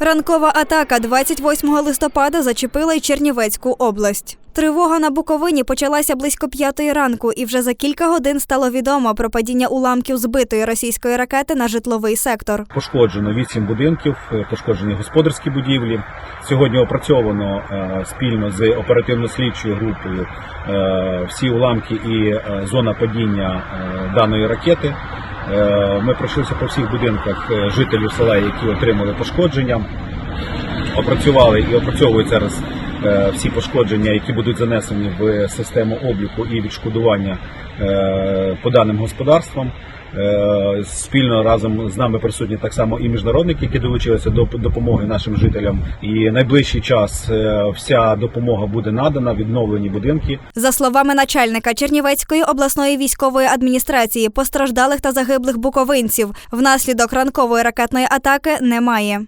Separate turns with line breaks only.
Ранкова атака 28 листопада зачепила й Чернівецьку область. Тривога на Буковині почалася близько п'ятої ранку, і вже за кілька годин стало відомо про падіння уламків збитої російської ракети на житловий сектор.
Пошкоджено вісім будинків, е, пошкоджені господарські будівлі. Сьогодні опрацьовано е, спільно з оперативно-слідчою групою е, всі уламки і зона падіння даної ракети. Е, Ми пройшлися по всіх будинках е, жителів села, які отримали пошкодження. Опрацювали і опрацьовують зараз всі пошкодження, які будуть занесені в систему обліку і відшкодування е, по даним господарствам. Е, Спільно разом з нами присутні так само і міжнародники, які долучилися до допомоги нашим жителям. І найближчий час е, вся допомога буде надана, відновлені будинки.
За словами начальника Чернівецької обласної військової адміністрації, постраждалих та загиблих буковинців внаслідок ранкової ракетної атаки немає.